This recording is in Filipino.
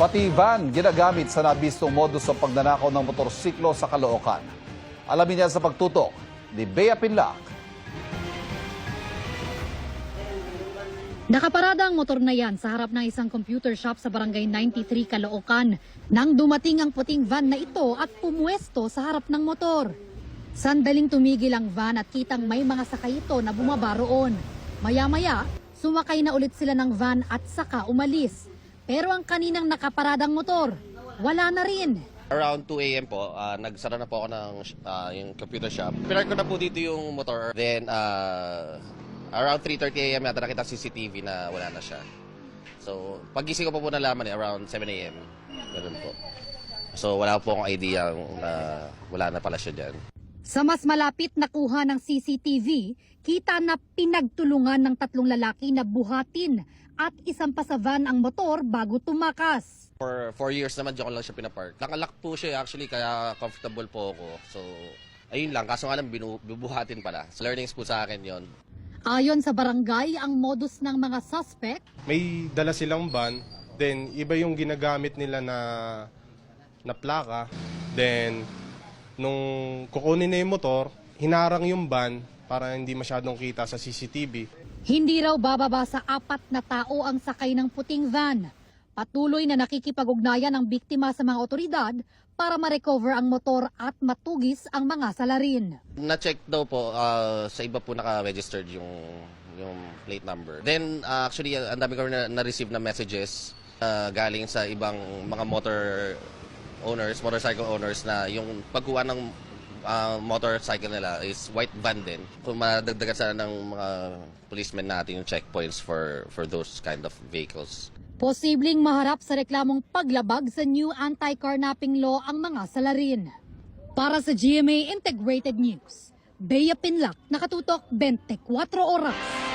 Pati van ginagamit sa nabistong modus sa pagnanakaw ng motorsiklo sa Caloocan. Alamin niya sa pagtutok ni Bea Pinlac. Nakaparada ang motor na yan sa harap ng isang computer shop sa barangay 93 Caloocan nang dumating ang puting van na ito at pumuesto sa harap ng motor. Sandaling tumigil ang van at kitang may mga sakay ito na bumaba roon. Maya-maya, sumakay na ulit sila ng van at saka umalis. Pero ang kaninang nakaparadang motor, wala na rin. Around 2 a.m. po, ah, nagsara na po ako ng ah, yung computer shop. Pinark ko na po dito yung motor. Then, ah, around 3.30 a.m. yata nakita CCTV na wala na siya. So, pagising ko po po nalaman eh, around 7 a.m. Ganun po. So, wala po akong idea na wala na pala siya dyan. Sa mas malapit na kuha ng CCTV, kita na pinagtulungan ng tatlong lalaki na buhatin at isang pa sa van ang motor bago tumakas. For 4 years naman, diyan ko lang siya pinapark. Nakalock po siya eh, actually, kaya comfortable po ako. So, ayun lang. Kaso nga lang, binu- bibuhatin pala. So, learnings po sa akin yon Ayon sa barangay, ang modus ng mga suspect, may dala silang van, then iba yung ginagamit nila na na plaka. Then nung kukunin na yung motor, hinarang yung van para hindi masyadong kita sa CCTV. hindi raw bababa sa apat na tao ang sakay ng puting van. Patuloy na nakikipag-ugnayan ang biktima sa mga otoridad para ma-recover ang motor at matugis ang mga salarin. Na-check daw po, ah, sa iba po naka-registered yung, yung plate number. Then, ah, actually, ang dami ko na, na-receive na messages ah, galing sa ibang mga motor owners, motorcycle owners na yung pagkuha ng ah, motorcycle nila is white van din. Kung madagdagan sana ng mga policemen natin yung checkpoints for for those kind of vehicles. Posibleng maharap sa reklamong paglabag sa new anti-carnapping law ang mga salarin. Para sa GMA Integrated News, Bea Pinlac, nakatutok 24 oras.